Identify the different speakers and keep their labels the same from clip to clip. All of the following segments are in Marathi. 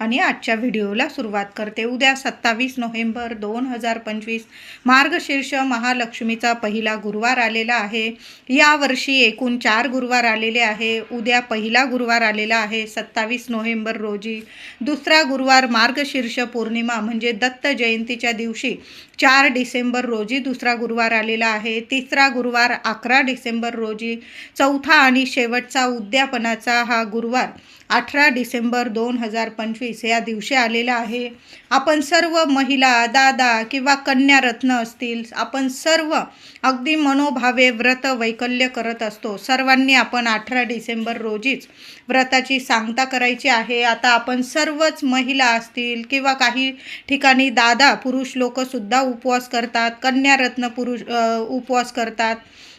Speaker 1: आणि आजच्या व्हिडिओला सुरुवात करते. उद्या सत्तावीस नोव्हेंबर दोन हजार पंचवीस मार्गशीर्ष महालक्ष्मीचा पहिला गुरुवार आलेला आहे. यावर्षी एकूण चार गुरुवार आलेले आहे. उद्या पहिला गुरुवार आलेला आहे. सत्तावीस नोव्हेंबर रोजी दुसरा गुरुवार मार्गशीर्ष पौर्णिमा म्हणजे दत्त जयंतीच्या दिवशी चार डिसेंबर रोजी दुसरा गुरुवार आलेला आहे. तिसरा गुरुवार अकरा डिसेंबर रोजी चौथा आणि शेवटचा उद्यापनाचा हा गुरुवार अठरा डिसेंबर दोन हजार पंचवीस या दिवशी आलेला आहे. आपण सर्व महिला दादा किंवा कन्यारत्न असतील आपण सर्व अगदी मनोभावे व्रत वैकल्य करत असतो. सर्वांनी आपण अठरा डिसेंबर रोजीच व्रताची सांगता करायची आहे. आता आपण सर्वच महिला असतील किंवा काही ठिकाणी दादा पुरुष लोकसुद्धा उपवास करतात कन्यारत्न पुरुष उपवास करतात.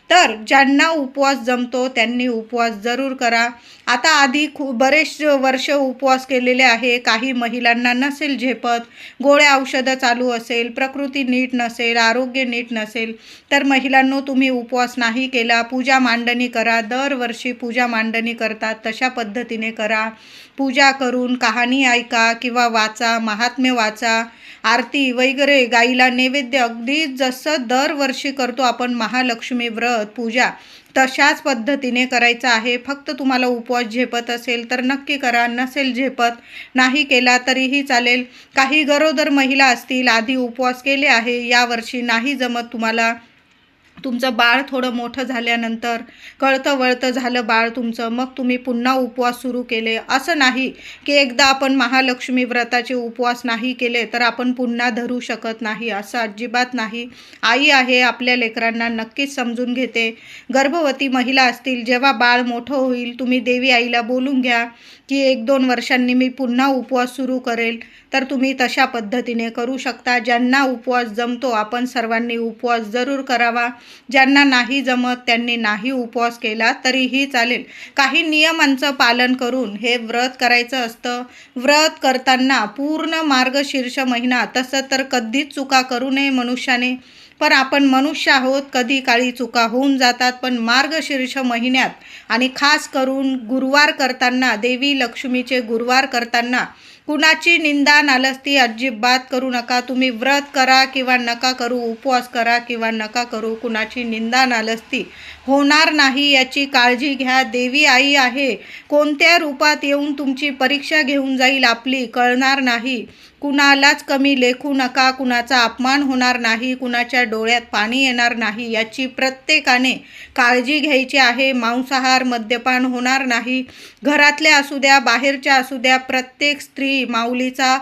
Speaker 1: तर ज्यांना उपवास जमतो त्यांनी उपवास जरूर करा. आता आधी खू बरेच वर्ष उपवास केलेले आहे. काही महिलांना नसेल झेपत. गोळ्या औषधं चालू असेल प्रकृती नीट नसेल आरोग्य नीट नसेल तर महिलांनो तुम्ही उपवास नाही केला. पूजा मांडणी करा. दरवर्षी पूजा मांडणी करतात. तशा पद्धतीने करा. पूजा करून कहाणी ऐका किंवा वाचा महात्म्य वाचा आरती वगैरे गाईला नैवेद्य. अगदी जसं दरवर्षी करतो आपण महालक्ष्मी व्रत. पूजा. तशाच पद्धतीने करायचं आहे. फक्त तुम्हाला उपवास झेपत असेल तर नक्की करा. नसेल झेपत नाही केला तरीही चालेल. काही गरोदर महिला असतील आधी उपवास केले आहे. यावर्षी नाही जमत तुम्हाला तुमचं बाळ थोडं मोठं झाल्यानंतर कळतं वळतं झालं बाळ तुमचं मग तुम्ही पुन्हा उपवास सुरू केले. असं नाही की एकदा आपण महालक्ष्मी व्रताचे उपवास नाही केले तर आपण पुन्हा धरू शकत नाही. असं अजिबात नाही. आई आहे आपल्या लेकरांना नक्कीच समजून घेते. गर्भवती महिला असतील जेव्हा बाळ मोठं होईल तुम्ही देवी आईला बोलून घ्या की एक दोन वर्षांनी मी पुन्हा उपवास सुरू करेल. तर तुम्ही तशा पद्धतीने करू शकता. ज्यांना उपवास जमतो आपण सर्वांनी उपवास जरूर करावा. ज्यांना नाही जमत त्यांनी नाही उपवास केला तरीही चालेल. काही नियमांचं पालन करून हे व्रत करायचं असतं. व्रत करताना पूर्ण मार्गशीर्ष महिना तसं तर कधीच चुका करू नये मनुष्याने. पण आपण मनुष्य आहोत कधी काळी चुका होऊन जातात पण मार्गशीर्ष महिन्यात आणि खास करून गुरुवार करताना देवी लक्ष्मीचे गुरुवार करताना कुणाची निंदा नालस्ती अजिबात करू नका. तुम्ही व्रत करा किंवा नका करू उपवास करा किंवा नका करू कुणाची निंदा नालस्ती होणार नाही याची काळजी घ्या. देवी आई आहे कोणत्या रूपात येऊन तुमची परीक्षा घेऊन जाईल आपली कळणार नाही. कुणालाच कमी लेखू नका कुणाचा अपमान होणार नाही कुणाच्या डोळ्यात पाणी येणार नाही याची प्रत्येकाने काळजी घ्यायची आहे. मांसाहार मद्यपान होणार नाही. घरातल्या असू द्या बाहेरच्या असू द्या प्रत्येक स्त्री माऊलीचा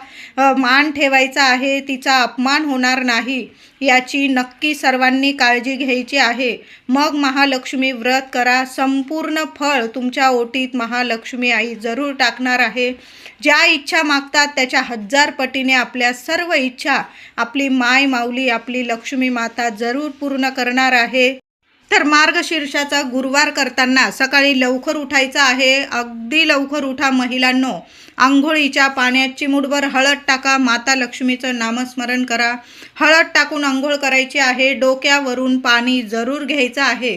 Speaker 1: मान ठेवायचा आहे तिचा अपमान होणार नाही याची नक्की सर्वांनी काळजी घ्यायची आहे. मग महालक्ष्मी व्रत करा. संपूर्ण फळ तुमच्या ओटीत महालक्ष्मी आई जरूर टाकणार आहे. ज्या इच्छा मागतात त्याच्या हजार पटीने आपल्या सर्व इच्छा आपली माय माऊली आपली लक्ष्मी माता जरूर पूर्ण करणार आहे. तर मार्गशीर्षाचा गुरुवार करताना सकाळी लवकर उठायचं आहे. अगदी लवकर उठा महिलांनो. आंघोळीच्या पाण्यात चिमुटभर हळद टाका. माता लक्ष्मीचं नामस्मरण करा. हळद टाकून आंघोळ करायची आहे. डोक्यावरून पाणी जरूर घ्यायचं आहे.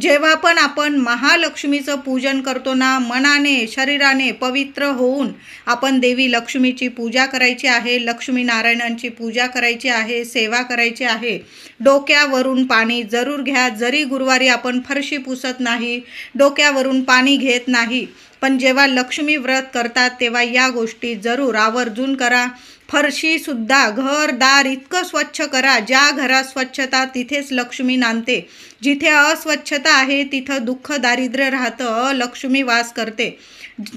Speaker 1: जेव्हा पण आपण महालक्ष्मीचं पूजन करतो ना मनाने शरीराने पवित्र होऊन आपण देवी लक्ष्मीची पूजा करायची आहे लक्ष्मी नारायणांची पूजा करायची आहे सेवा करायची आहे डोक्यावरून पाणी जरूर घ्या. जरी गुरुवारी आपण फरशी पुसत नाही डोक्यावरून पाणी घेत नाही पण जेव्हा लक्ष्मी व्रत करतात तेव्हा या गोष्टी जरूर आवर्जून करा. फरशीसुद्धा घरदार इतकं स्वच्छ करा ज्या घरात स्वच्छता तिथेच लक्ष्मी नांदते. जिथे अस्वच्छता आहे तिथं दुःख दारिद्र्य राहतं लक्ष्मी वास करते.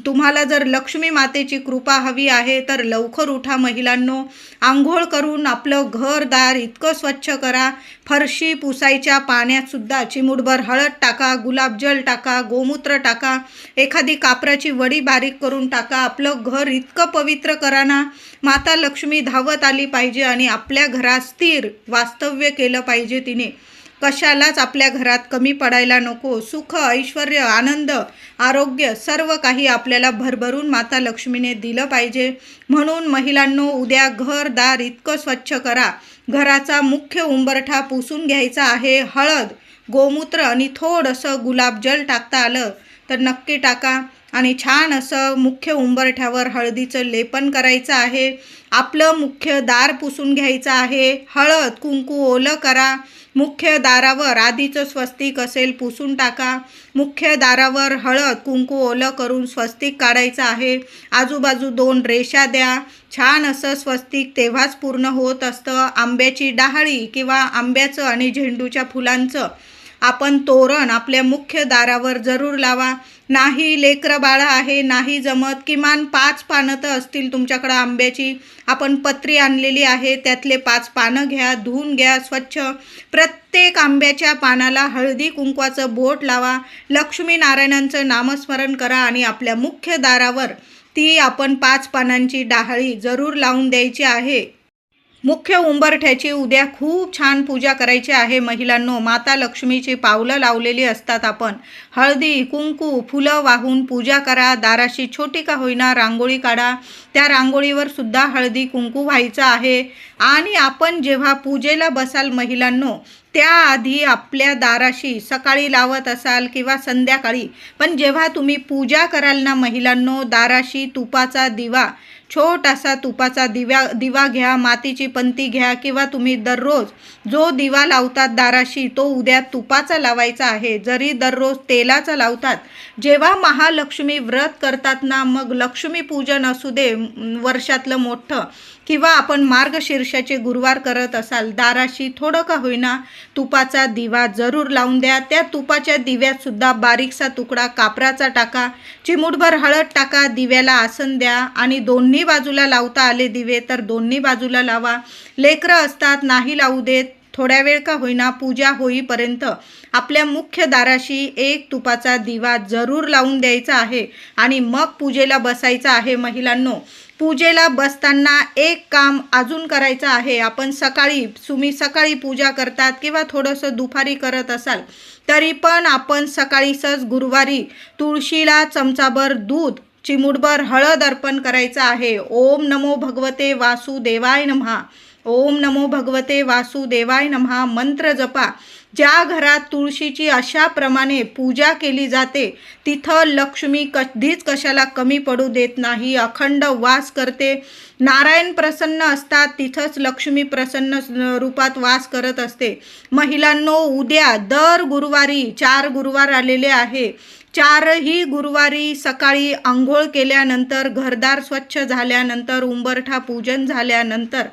Speaker 1: तुम्हाला जर लक्ष्मी मातेची कृपा हवी आहे तर लवकर उठा महिलांनो. आंघोळ करून आपलं घरदार इतकं स्वच्छ करा. फरशी पुसायच्या पाण्यातसुद्धा चिमुटभर हळद टाका गुलाबजल टाका गोमूत्र टाका. एखादी कापराची वडी बारीक करून टाका. आपलं घर इतकं पवित्र करा ना. माता लक्ष्मी धावत आली पाहिजे आणि आपल्या घरात स्थिर वास्तव्य केलं पाहिजे तिने. कशालाच आपल्या घरात कमी पडायला नको. सुख ऐश्वर आनंद आरोग्य सर्व काही आपल्याला भरभरून माता लक्ष्मीने दिलं पाहिजे. म्हणून महिलांनो उद्या घर दार इतकं स्वच्छ करा. घराचा मुख्य उंबरठा पुसून घ्यायचा आहे. हळद गोमूत्र आणि थोडंसं गुलाबजल टाकता आलं तर नक्की टाका. आणि छान असं मुख्य उंबरठ्यावर हळदीचं लेपन करायचं आहे. आपलं मुख्य दार पुसून घ्यायचं आहे. हळद कुंकू ओलं करा. मुख्य दारावर आधीचं स्वस्तिक असेल पुसून टाका. मुख्य दारावर हळद कुंकू ओलं करून स्वस्तिक काढायचं आहे. आजूबाजू दोन रेषा द्या. छान असं स्वस्तिक तेव्हाच पूर्ण होत असतं. आंब्याची डहाळी किंवा आंब्याचं आणि झेंडूच्या फुलांचं. आपण तोरण आपल्या मुख्य दारावर जरूर लावा. नाही लेकरं बाळं आहे नाही जमत. किमान पाच पानं तर असतील तुमच्याकडं आंब्याची. आपण पत्री आणलेली आहे त्यातले पाच पानं घ्या धुवून घ्या स्वच्छ. प्रत्येक आंब्याच्या पानाला हळदी कुंकवाचं बोट लावा. लक्ष्मीनारायणांचं नामस्मरण करा आणि आपल्या मुख्य दारावर ती आपण पाच पानांची डाहळी जरूर लावून द्यायची आहे. मुख्य उंबरठ्याची उद्या खूप छान पूजा करायची आहे महिलांनो. माता लक्ष्मीची पावलं लावलेली असतात आपण. हळदी कुंकू फुलं वाहून पूजा करा. दाराशी छोटी का होईना रांगोळी काढा. त्या रांगोळीवर सुद्धा हळदी कुंकू व्हायचं आहे. आणि आपण जेव्हा पूजेला बसाल महिलांनो त्याआधी आपल्या दाराशी सकाळी लावत असाल किंवा संध्याकाळी पण जेव्हा तुम्ही पूजा कराल ना महिलांनो दाराशी तुपाचा दिवा छोटासा तुपाचा दिव्या दिवा घ्या मातीची पंती घ्या किंवा तुम्ही दररोज जो दिवा लावतात दाराशी तो उद्या तुपाचा लावायचा आहे. जरी दररोज तेलाचा लावतात जेव्हा महालक्ष्मी व्रत करतात ना मग लक्ष्मीपूजन असू दे वर्षातलं मोठं किंवा आपण मार्गशीर्षाचे गुरुवार करत असाल दाराशी थोडं का होईना तुपाचा दिवा जरूर लावून द्या. त्या तुपाच्या दिव्यातसुद्धा बारीकसा तुकडा कापराचा टाका. चिमूटभर हळद टाका दिव्याला आसन द्या. आणि दोन्ही बाजूला लावता आले दिवे तर दोन्ही बाजूला लावा. लेकरं असतात नाही लावू देत. थोड्या वेळ का होईना पूजा होईपर्यंत आपल्या मुख्य दाराशी एक तुपाचा दिवा जरूर लावून द्यायचा आहे. आणि मग पूजेला बसायचं आहे महिलांनो. पूजेला बसताना एक काम अजून करायचं आहे. आपण सकाळी तुम्ही सकाळी पूजा करतात किंवा थोडंसं दुपारी करत असाल तरी पण आपण सकाळी गुरुवारी तुळशीला चमचाभर दूध चिमुटभर हळद अर्पण करायचं आहे. ओम नमो भगवते वासुदेवाय नमहा. ओम नमो भगवते वासुदेवाय नमहा मंत्र जपा. ज्या घरात तुळशीची अशा प्रमाणे पूजा केली जाते तिथं लक्ष्मी कधीच कशाला कमी पडू देत नाही अखंड वास करते. नारायण प्रसन्न असतात तिथंच लक्ष्मी प्रसन्न रूपात वास करत असते. महिलांनो उद्या दर गुरुवारी चार गुरुवार आलेले आहे. चारही गुरुवारी सकाळी आंघोळ केल्यानंतर घरदार स्वच्छ झाल्यानंतर उंबरठा पूजन झाल्यानंतर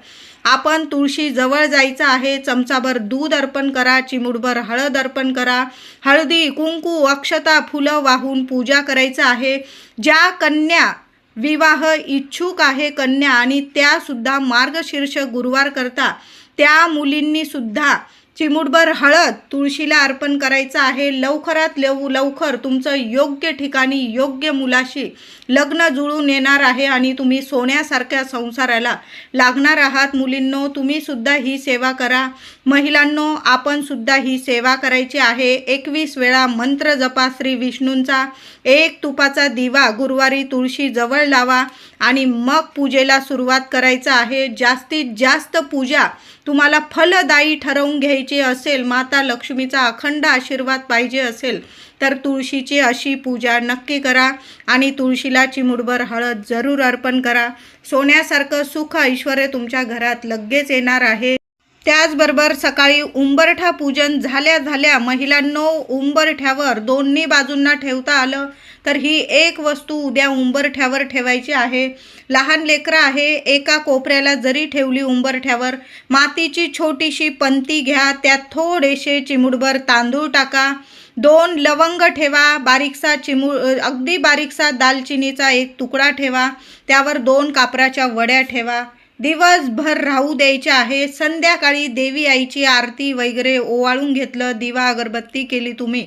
Speaker 1: आपण तुळशी जवळ जायचं आहे चमचाभर दूध अर्पण करा चिमुडभर हळद अर्पण करा. हळदी कुंकू अक्षता फुलं वाहून पूजा करायचं आहे. ज्या कन्या विवाह इच्छुक आहे कन्या आणि त्यासुद्धा मार्गशीर्ष गुरुवार करता त्या मुलींनीसुद्धा चिमुटभर हळद तुळशीला अर्पण करायचं आहे. लवकरात लव लवकर तुमचं योग्य ठिकाणी योग्य मुलाशी लग्न जुळून येणार आहे आणि तुम्ही सोन्यासारख्या संसाराला लागणार आहात. मुलींनो तुम्हीसुद्धा ही सेवा करा. महिलांनो आपणसुद्धा ही सेवा करायची आहे. एकवीस वेळा मंत्र जपा श्री विष्णूंचा. एक तुपाचा दिवा गुरुवारी तुळशी जवळ लावा आणि मग पूजेला सुरुवात करायचं आहे. जास्तीत जास्त पूजा तुम्हाला फलदायी ठरवून घ्यायची असेल माता लक्ष्मीचा अखंड आशीर्वाद पाहिजे असेल तर तुळशीची अशी पूजा नक्की करा आणि तुळशीला चिमुडभर हळद जरूर अर्पण करा. सोन्यासारखं सुख ऐश्वर तुमच्या घरात लगेच येणार आहे. त्याचबरोबर सकाळी उंबरठा पूजन झाल्या झाल्या महिलांनो उंबरठ्यावर दोन्ही बाजूंना ठेवता आलं तर ही एक वस्तू उद्या उंबरठ्यावर ठेवायची आहे. लहान लेकरं आहे एका कोपऱ्याला जरी ठेवली उंबरठ्यावर मातीची छोटीशी पंती घ्या त्यात थोडेसे चिमुडभर तांदूळ टाका. दोन लवंग ठेवा बारीकसा चिमू अगदी बारीकसा दालचिनीचा एक तुकडा ठेवा त्यावर दोन कापराच्या वड्या ठेवा. दिवसभर राहू द्यायचे आहे. संध्याकाळी देवी आईची आरती वगैरे ओवाळून घेतलं. दिवा अगरबत्ती केली तुम्ही.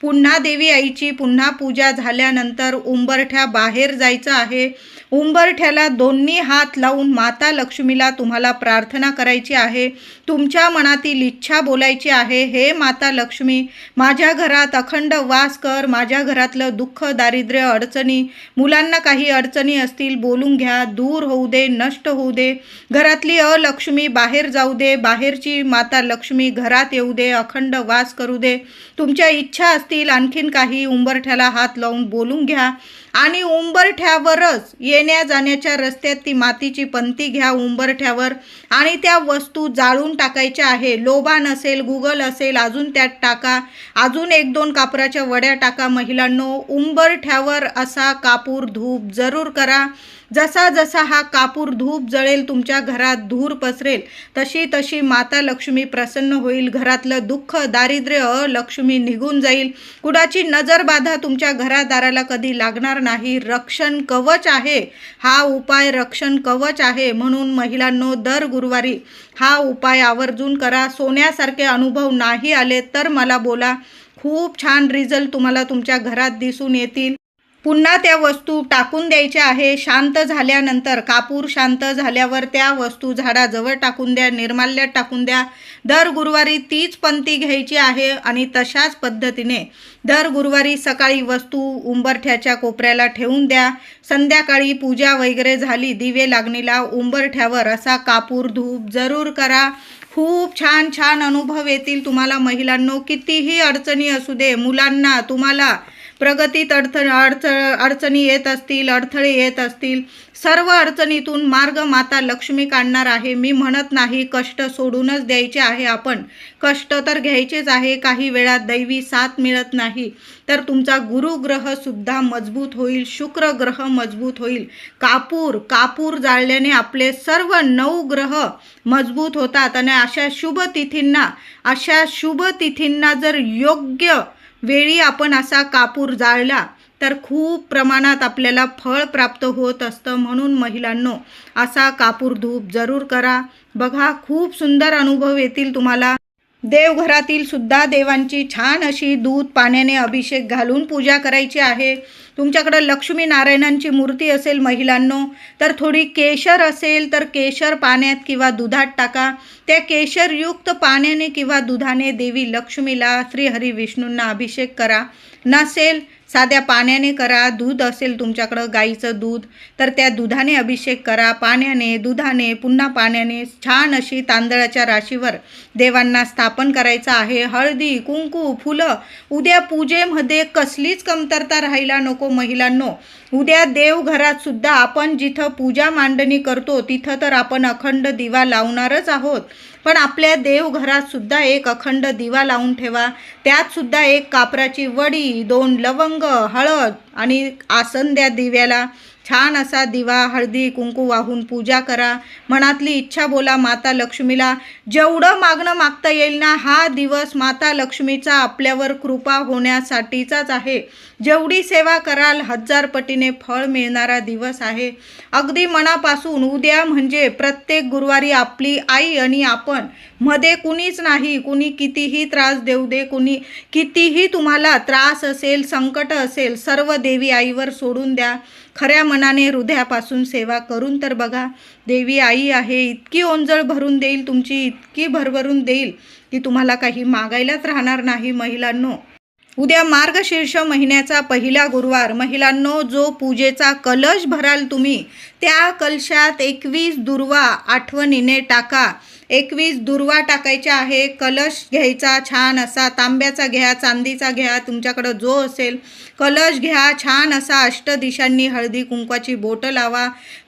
Speaker 1: पुन्हा देवी आईची पुन्हा पूजा झाल्यानंतर उंबरठ्या बाहेर जायचं आहे. उंबरठ्याला दोन्ही हात लावून माता लक्ष्मीला तुम्हाला प्रार्थना करायची आहे. तुमच्या मनातील इच्छा बोलायची आहे. हे माता लक्ष्मी माझ्या घरात अखंड वास कर. माझ्या घरातलं दुःख दारिद्र्य अडचणी मुलांना काही अडचणी असतील बोलून घ्या. दूर होऊ दे नष्ट होऊ दे. घरातली अलक्ष्मी बाहेर जाऊ दे. बाहेरची माता लक्ष्मी घरात येऊ दे. अखंड वास करू दे. तुमच्या इच्छा असतील आणखीन काही उंबरठ्याला हात लावून बोलून घ्या. आणि उंबरठ्यावरच येण्या जाण्याच्या रस्त्यात ती मातीची पंती घ्या उंबरठ्यावर. आणि त्या वस्तू जाळून टाकायच्या आहे. लोबान असेल गुगल असेल अजून त्यात टाका. अजून एक दोन कापराच्या वड्या टाका महिलांनो. उंबरठ्यावर असा कापूर धूप जरूर करा. जसा जसा हा कापूर धूप जळेल तुमच्या घरात धूर पसरेल तशी तशी माता लक्ष्मी प्रसन्न होईल. घरातलं दुःख दारिद्र्य लक्ष्मी निघून जाईल. कुणाची नजर बाधा तुमच्या घरादाराला कधी लागणार नाही. रक्षण कवच आहे. हा उपाय रक्षण कवच आहे. म्हणून महिलांनो दर गुरुवारी हा उपाय आवर्जून करा. सोन्यासारखे अनुभव नाही आले तर मला बोला. खूप छान रिझल्ट तुम्हाला तुमच्या घरात दिसून येतील. पुन्हा त्या वस्तू टाकून द्यायच्या आहे. शांत झाल्यानंतर कापूर शांत झाल्यावर त्या वस्तू झाडाजवळ टाकून द्या निर्माल्यात टाकून द्या. दर गुरुवारी तीच पंथी घ्यायची आहे आणि तशाच पद्धतीने दर गुरुवारी सकाळी वस्तू उंबरठ्याच्या कोपऱ्याला ठेवून द्या. संध्याकाळी पूजा वगैरे झाली दिवे लागणीला उंबरठ्यावर असा कापूर धूप जरूर करा. खूप छान छान अनुभव येतील तुम्हाला महिलांनो. कितीही अडचणी असू दे मुलांना तुम्हाला प्रगतीत अडथ अडचण अडचणी येत असतील अडथळे येत असतील सर्व अडचणीतून मार्ग माता लक्ष्मी काढणार आहे. मी म्हणत नाही कष्ट सोडूनच द्यायचे आहे आपण. कष्ट तर घ्यायचेच आहे काही वेळा दैवी साथ मिळत नाही. तर तुमचा गुरुग्रहसुद्धा मजबूत होईल शुक्र ग्रह मजबूत होईल. कापूर कापूर जाळल्याने आपले सर्व नऊ ग्रह मजबूत होतात. आणि अशा शुभ तिथींना अशा शुभ तिथींना जर योग्य वेळी आपण असा कापूर जाळला तर खूप प्रमाणात आपल्याला फळ प्राप्त होत असतं म्हणून महिलांनो असा कापूर धूप जरूर करा. बघा खूप सुंदर अनुभव येतील तुम्हाला. देवघरातील सुद्धा देवांची छान अशी दूध पाण्याने अभिषेक घालून पूजा करायची आहे. तुमच्याकडं लक्ष्मी नारायणांची मूर्ती असेल महिलांनो तर थोडी केशर असेल तर केशर पाण्यात किंवा दुधात टाका. त्या केशरयुक्त पाण्याने किंवा दुधाने देवी लक्ष्मीला श्रीहरी विष्णूंना अभिषेक करा. नसेल साध्या पाण्याने करा दूध असेल तुमच्याकडं गाईचं दूध तर त्या दुधाने अभिषेक करा. पाण्याने दुधाने पुन्हा पाण्याने छान अशी तांदळाच्या राशीवर देवांना स्थापन करायचं आहे. हळदी कुंकू फुलं उद्या पूजेमध्ये कसलीच कमतरता राहायला नको महिलांनो. उद्या देवघरातसुद्धा आपण जिथं पूजा मांडणी करतो तिथं तर आपण अखंड दिवा लावणारच आहोत. पण आपल्या देवघरात सुद्धा एक अखंड दिवा लावून ठेवा. त्यात सुद्धा एक कापराची वडी दोन लवंग हळद आणि आसन द्या दिव्याला. छान असा दिवा हळदी कुंकू वाहून पूजा करा. मनातली इच्छा बोला माता लक्ष्मीला. जेवढं मागणं मागता येईल ना हा दिवस माता लक्ष्मीचा आपल्यावर कृपा होण्यासाठीचाच आहे. जेवढी सेवा कराल हजार पटीने फळ मिळणारा दिवस आहे. अगदी मनापासून उद्या म्हणजे प्रत्येक गुरुवारी आपली आई आणि आपण. मध्ये कुणीच नाही कुणी कितीही त्रास देऊ दे कुणी कितीही तुम्हाला त्रास असेल संकट असेल सर्व देवी आईवर सोडून द्या. खऱ्या मनाने हृदयापासून सेवा करून तर बघा. देवी आई आहे इतकी ओंजळ भरून देईल तुमची इतकी भरभरून देईल की तुम्हाला काही मागायलाच राहणार नाही महिलांनो. उद्या मार्गशीर्ष महिन्याचा पहिला गुरुवार. महिलांनो जो पूजेचा कलश भराल तुम्ही त्या कलशात एकवीस दुर्वा आठवणीने टाका. एकवीस दुर्वा टाकायच्या आहे कलश घ्यायचा छान असा तांब्याचा घ्या चांदीचा घ्या तुमच्याकडं जो असेल कलश घ्या छान असा अष्टदिशांनी हळदी कुंकवाची बोटं लावा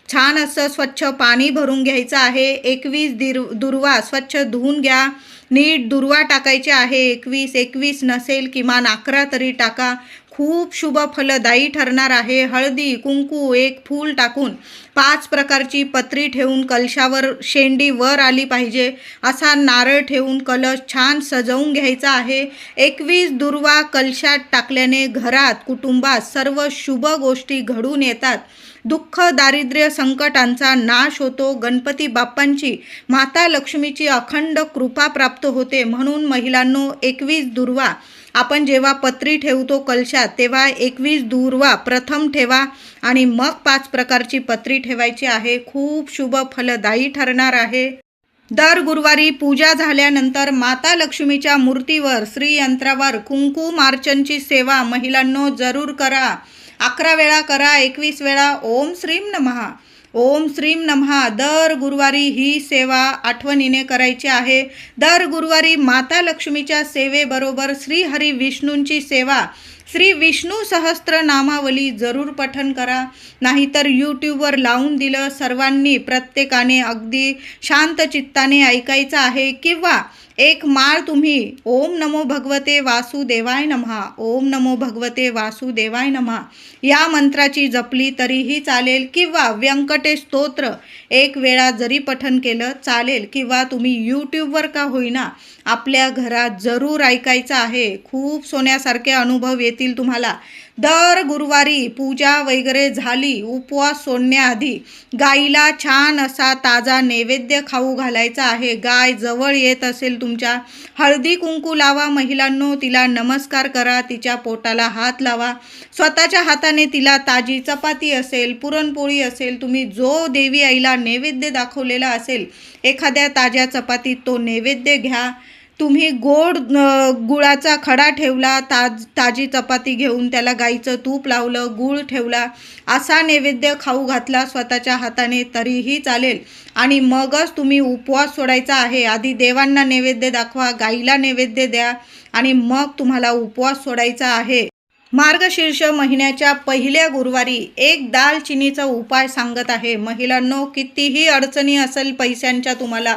Speaker 1: छान असं स्वच्छ पाणी भरून घ्यायचं आहे एकवीस दिर दुर्वा स्वच्छ धुवून घ्या नीट दुर्वा टाकायचे आहे एकवीस एकवीस नसेल किमान अकरा तरी टाका खूप शुभ फलदायी ठरणार आहे. हळदी कुंकू एक फूल टाकून पाच प्रकारची पत्री ठेवून कलशावर शेंडी वर आली पाहिजे. असा नारळ ठेवून कलश छान सजवून घ्यायचा आहे. एकवीस दुर्वा कलशात टाकल्याने घरात कुटुंबात सर्व शुभ गोष्टी घडून येतात. दुःख दारिद्र्य संकटांचा नाश होतो. गणपती बाप्पांची माता लक्ष्मीची अखंड कृपा प्राप्त होते. म्हणून महिलांनो एकवीस दुर्वा. आपण जेव्हा पत्री ठेवतो कलशात तेव्हा एकवीस दुर्वा प्रथम ठेवा आणि मग पाच प्रकारची पत्री ठेवायची आहे. खूप शुभ फलदायी ठरणार आहे. दर गुरुवारी पूजा झाल्यानंतर माता लक्ष्मीच्या मूर्तीवर श्रीयंत्रावर कुंकुमार्चनची सेवा महिलांनो जरूर करा. अकरा वेळा करा एकवीस वेळा. ओम श्रीम नमहा ओम श्रीम नमहा दर गुरुवारी ही सेवा आठवणीने करायची आहे. दर गुरुवारी माता लक्ष्मीच्या सेवेबरोबर श्रीहरी विष्णूंची सेवा श्री विष्णू सहस्त्र नामावली जरूर पठन करा. नाहीतर यूट्यूबवर लावून दिलं सर्वांनी प्रत्येकाने अगदी शांत चित्ताने ऐकायचं आहे किंवा एक माळ तुम्ही ओम नमो भगवते वासुदेवाय नमहा. ओम नमो भगवते वासुदेवाय नमहा. या मंत्राची जपली तरीही चालेल किंवा व्यंकटेश स्तोत्र एक वेळा जरी पठन केलं चालेल किंवा तुम्ही यूट्यूबवर का होईना आपल्या घरात जरूर ऐकायचं आहे. खूप सोन्यासारखे अनुभव येतील तुम्हाला. दर गुरुवारी पूजा वगैरे झाली उपवास सोडण्याआधी गाईला छान असा ताजा नैवेद्य खाऊ घालायचा आहे. गाय जवळ येत असेल तुमच्या हळदी कुंकू लावा महिलांनो तिला नमस्कार करा तिच्या पोटाला हात लावा. स्वतःच्या हाताने तिला ताजी चपाती असेल पुरणपोळी असेल तुम्ही जो देवी आईला नैवेद्य दाखवलेला असेल एखाद्या ताज्या चपातीत तो नैवेद्य घ्या. तुम्ही गोड गुळाचा खडा ठेवला ताज ताजी चपाती घेऊन त्याला गाईचं तूप लावलं गूळ ठेवला असा नैवेद्य खाऊ घातला स्वतःच्या हाताने तरीही चालेल. आणि मगच तुम्ही उपवास सोडायचा आहे. आधी देवांना नैवेद्य दाखवा गाईला नैवेद्य द्या आणि मग तुम्हाला उपवास सोडायचा आहे. मार्गशीर्ष महिन्याच्या पहिल्या गुरुवारी एक दालचिनीचा उपाय सांगत आहे. महिलांनो कितीही अडचणी असेल पैशांच्या तुम्हाला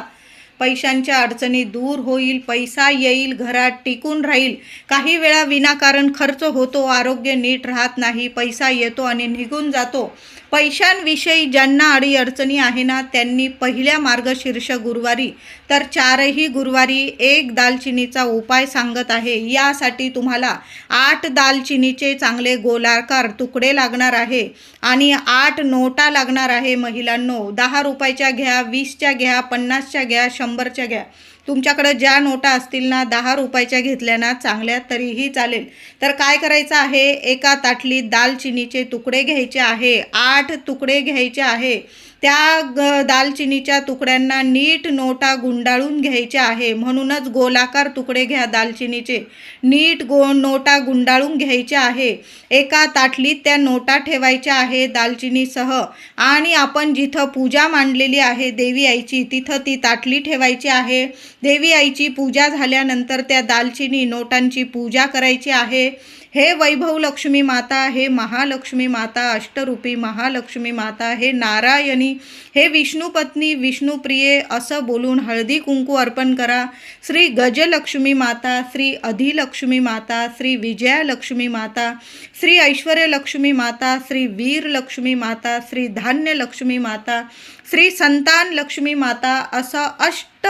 Speaker 1: पैशांच्या अडचणी दूर होईल पैसा येईल घरात टिकून राहील. काही वेळा विनाकारण खर्च होतो आरोग्य नीट राहत नाही पैसा येतो आणि निघून जातो. पैशांविषयी ज्यांना अडीअडचणी आहे ना त्यांनी पहिल्या मार्गशीर्ष गुरुवारी तर चारही गुरुवारी एक दालचिनीचा उपाय सांगत आहे. यासाठी तुम्हाला आठ दालचिनीचे चांगले गोलाकार तुकडे लागणार आहे आणि आठ नोटा लागणार आहे महिलांनो. दहा रुपयाच्या घ्या वीसच्या घ्या पन्नासच्या घ्या शंभरच्या घ्या. तुमच्याकडं ज्या नोटा असतील ना दहा रुपयाच्या घेतल्या ना चांगल्या तरीही चालेल. तर काय करायचं आहे? एका ताटलीत दालचिनीचे तुकडे घ्यायचे आहे. आठ तुकडे घ्यायचे आहे. त्या ग दालचिनीच्या तुकड्यांना नीट नोटा गुंडाळून घ्यायच्या आहे. म्हणूनच गोलाकार तुकडे घ्या दालचिनीचे. नीट गो नोटा गुंडाळून घ्यायच्या आहे. एका ताटलीत त्या नोटा ठेवायच्या आहे दालचिनीसह. आणि आपण जिथं पूजा मांडलेली आहे देवी आईची तिथं ती ताटली ठेवायची आहे. देवी आईची पूजा झाल्यानंतर त्या दालचिनी नोटांची पूजा करायची आहे. हे वैभव लक्ष्मी माता हे महालक्ष्मी माता अष्टरूपी महालक्ष्मी माता हे नारायणी हे विष्णुपत्नी विष्णुप्रिये असं बोलून हळदी कुंकू अर्पण करा. श्री गजलक्ष्मी माता श्री अधिलक्ष्मी माता श्री विजयालक्ष्मी माता श्री ऐश्वर्यलक्ष्मी माता श्री वीरलक्ष्मी माता श्री धान्यलक्ष्मी माता श्री संतान लक्ष्मी माता असं अष्ट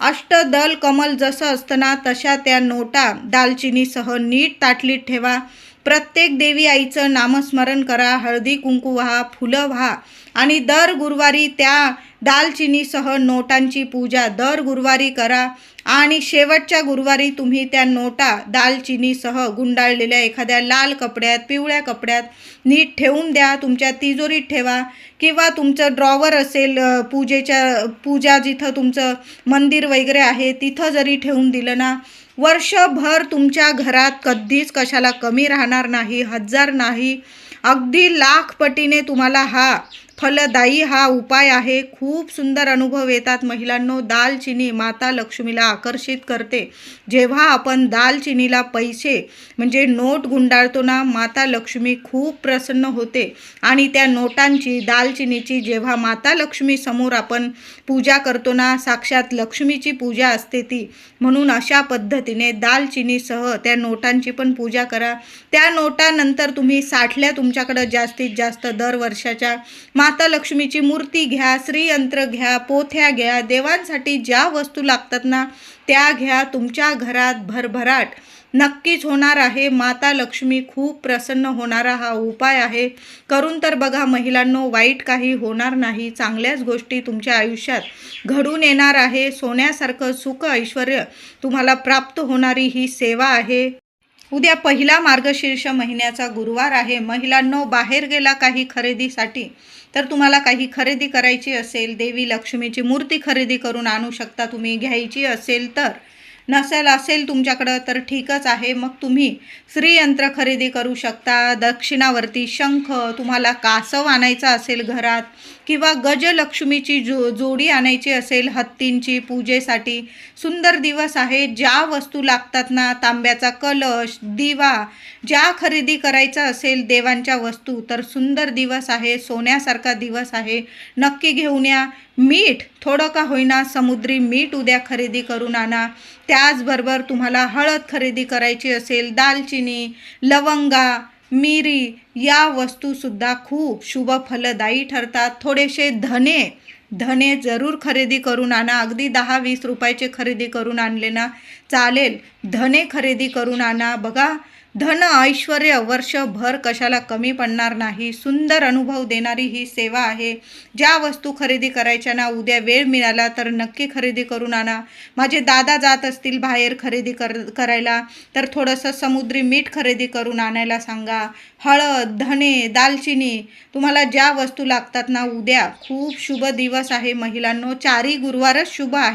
Speaker 1: अष्टदल कमल जसं असतं ना तशा त्या नोटा दालचिनीसह नीट ताटलीत ठेवा. प्रत्येक देवी आईचं नामस्मरण करा. हळदी कुंकू व्हा फुलं व्हा. आणि दर गुरुवारी त्या दालचिनीसह नोटांची पूजा दर गुरुवारी करा. आणि शेवटच्या गुरुवारी तुम्ही त्या नोटा दालचिनीसह गुंडाळलेल्या एखाद्या लाल कपड्यात पिवळ्या कपड्यात नीट ठेवून द्या. तुमच्या तिजोरीत ठेवा. किंवा तुमचं ड्रॉवर असेल पूजेच्या पूजा जिथं तुमचं मंदिर वगैरे आहे तिथं जरी ठेवून दिलं ना वर्षभर तुमच्या घरात कधीच कशाला कमी राहणार नाही हजार नाही. अगदी लाखपटीने तुम्हाला हा फलदायी हा उपाय आहे. खूप सुंदर अनुभव येतात महिलांनो. दालचिनी माता लक्ष्मीला आकर्षित करते. जेव्हा आपण दालचिनीला पैसे म्हणजे नोट गुंडाळतो ना माता लक्ष्मी खूप प्रसन्न होते. आणि त्या नोटांची दालचिनीची जेव्हा माता लक्ष्मीसमोर आपण पूजा करतो ना साक्षात लक्ष्मीची पूजा असते ती. म्हणून अशा पद्धतीने दालचिनीसह त्या नोटांची पण पूजा करा. त्या नोटानंतर तुम्ही साठल्या तुमच्याकडं जास्तीत जास्त दर वर्षाच्या मा माता लक्ष्मीची मूर्ती घ्या श्रीयंत्र घ्या पोथ्या घ्या देवांसाठी ज्या वस्तू लागतात ना त्या घ्या तुमच्या घरात भरभराट. नक्कीच होणार आहे. माता लक्ष्मी खूप प्रसन्न होणारा हा उपाय आहे. करून तर बघा महिलांनो वाईट काही होणार नाही. चांगल्याच गोष्टी तुमच्या आयुष्यात घडून येणार आहे. सोन्यासारखं सुख ऐश्वर तुम्हाला प्राप्त होणारी ही सेवा आहे. उद्या पहिला मार्गशीर्ष महिन्याचा गुरुवार आहे. महिलांनो बाहेर गेला काही खरेदीसाठी तर तुम्हाला काही खरेदी करायची असेल देवी लक्ष्मीची मूर्ती खरेदी करून आणू शकता तुम्ही घ्यायची असेल तर. नसेल असेल तुमच्याकडं तर ठीकच आहे. मग तुम्ही श्रीयंत्र खरेदी करू शकता. दक्षिणावरती शंख तुम्हाला कासव आणायचा असेल घरात किंवा गजलक्ष्मीची जो जोडी आणायची असेल हत्तींची पूजेसाठी. सुंदर दिवस आहे. ज्या वस्तू लागतात ना तांब्याचा कलश दिवा ज्या खरेदी करायचं असेल देवांच्या वस्तू तर सुंदर दिवस आहे. सोन्यासारखा दिवस आहे. नक्की घेऊन या. मीठ थोडं का होईना समुद्री मीठ उद्या खरेदी करून आणा. त्याचबरोबर तुम्हाला हळद खरेदी करायची असेल दालचिनी लवंगा मिरी या वस्तूसुद्धा खूप शुभ फलदायी ठरतात. थोडेसे धने धने जरूर खरेदी करून आणा. अगदी दहा वीस रुपयाचे खरेदी करून आणले ना चालेल. धने खरेदी करून आणा. बघा धन ऐश्वर वर्षभर कशाला कमी पडणार नाही. सुंदर अनुभव देणारी ही सेवा आहे. ज्या वस्तू खरेदी करायच्या ना उद्या वेळ मिळाला तर नक्की खरेदी करून आणा. माझे दादा जात असतील बाहेर खरेदी कर करायला तर थोडंसं समुद्री मीठ खरेदी करून आणायला सांगा. हळद धने दालचिनी तुम्हाला ज्या वस्तू लागतात ना उद्या खूप शुभ दिवस आहे महिलांनो. चारही गुरुवारच शुभ आहे.